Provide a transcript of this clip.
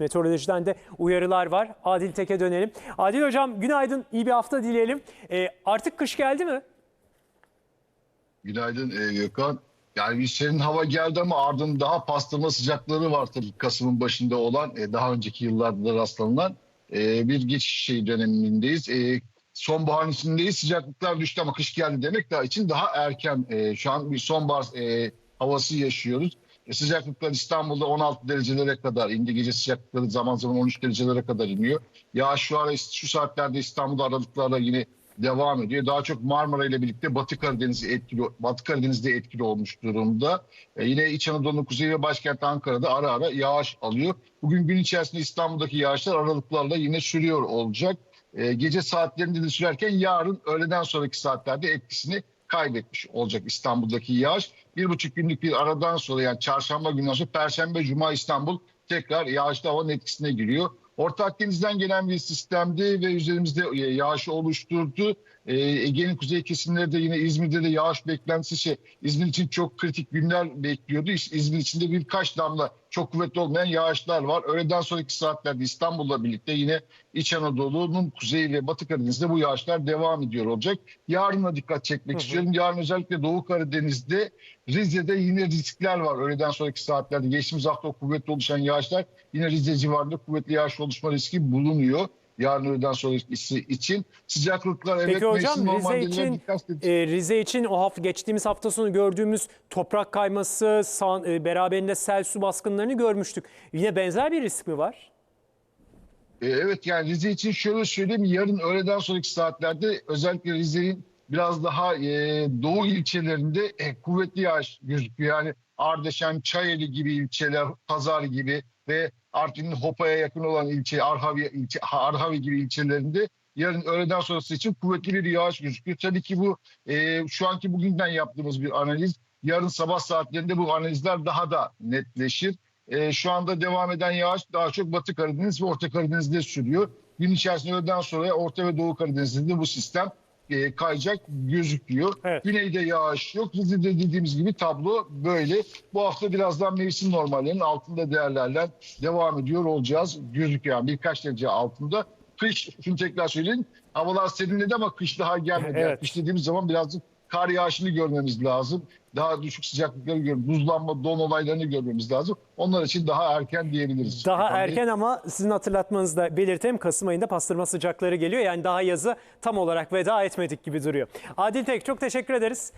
Meteorolojiden de uyarılar var. Adil Tek'e dönelim. Adil Hocam günaydın, iyi bir hafta dileyelim. Ee, artık kış geldi mi? Günaydın e, Gökhan. Yani bir serin hava geldi ama ardından daha pastırma sıcakları var tabii Kasım'ın başında olan e, daha önceki yıllarda da rastlanılan e, bir geçiş şey dönemindeyiz. E, sonbaharın içindeyiz sıcaklıklar düştü ama kış geldi demek daha için daha erken. E, şu an bir sonbahar e, havası yaşıyoruz. E, sıcaklıklar İstanbul'da 16 derecelere kadar indi. Gece sıcaklıkları zaman zaman 13 derecelere kadar iniyor. Yağış şu ara şu saatlerde İstanbul'da aralıklarla yine devam ediyor. Daha çok Marmara ile birlikte Batı Karadeniz'i etkili, Batı Karadeniz'de etkili olmuş durumda. E, yine İç Anadolu'nun kuzeyi ve başkent Ankara'da ara ara yağış alıyor. Bugün gün içerisinde İstanbul'daki yağışlar aralıklarla yine sürüyor olacak. E, gece saatlerinde de sürerken yarın öğleden sonraki saatlerde etkisini kaybetmiş olacak İstanbul'daki yağış. Bir buçuk günlük bir aradan sonra yani çarşamba günden sonra Perşembe, Cuma İstanbul tekrar yağışlı havanın etkisine giriyor. Orta Akdeniz'den gelen bir sistemdi ve üzerimizde e, yağışı oluşturdu. Ee, Ege'nin kuzey kesimleri de yine İzmir'de de yağış beklentisi şey. İzmir için çok kritik günler bekliyordu. İz- İzmir içinde birkaç damla çok kuvvetli olmayan yağışlar var. Öğleden sonraki saatlerde İstanbul'la birlikte yine İç Anadolu'nun kuzey ve Batı Karadeniz'de bu yağışlar devam ediyor olacak. Yarına dikkat çekmek Hı hı. istiyorum. Yarın özellikle Doğu Karadeniz'de Rize'de yine riskler var. Öğleden sonraki saatlerde geçtiğimiz hafta kuvvetli oluşan yağışlar yine Rize civarında kuvvetli yağış oluşma riski bulunuyor. Yarın öğleden sonrası için sıcaklıklar evet Peki hocam Rize için e, Rize için o hafta geçtiğimiz hafta sonu gördüğümüz toprak kayması, san, e, beraberinde sel su baskınlarını görmüştük. Yine benzer bir risk mi var? E, Evet yani Rize için şöyle söyleyeyim yarın öğleden sonraki saatlerde özellikle Rize'nin biraz daha e, doğu ilçelerinde e, kuvvetli yağış gözüküyor. Yani Ardeşen, Çayeli gibi ilçeler, Pazar gibi ve Artvin'in Hopa'ya yakın olan ilçe Arhavi, ilçe, Arhavi gibi ilçelerinde yarın öğleden sonrası için kuvvetli bir yağış gözüküyor. Tabii ki bu e, şu anki bugünden yaptığımız bir analiz. Yarın sabah saatlerinde bu analizler daha da netleşir. E, şu anda devam eden yağış daha çok Batı Karadeniz ve Orta Karadeniz'de sürüyor. Gün içerisinde öğleden sonra Orta ve Doğu Karadeniz'de de bu sistem e, kayacak gözüküyor. Evet. Güneyde yağış yok. Rize'de dediğimiz gibi tablo böyle. Bu hafta birazdan mevsim normallerinin altında değerlerle devam ediyor olacağız. Gözüküyor birkaç derece altında. Kış, şunu tekrar söyleyeyim. Havalar serinledi ama kış daha gelmedi. Yani Evet. kış dediğimiz zaman birazcık kar yağışını görmemiz lazım. Daha düşük sıcaklıkları görmemiz, buzlanma, don olaylarını görmemiz lazım. Onlar için daha erken diyebiliriz. Daha Bey. erken ama sizin hatırlatmanızda belirtelim Kasım ayında pastırma sıcakları geliyor. Yani daha yazı tam olarak veda etmedik gibi duruyor. Adil Tek çok teşekkür ederiz.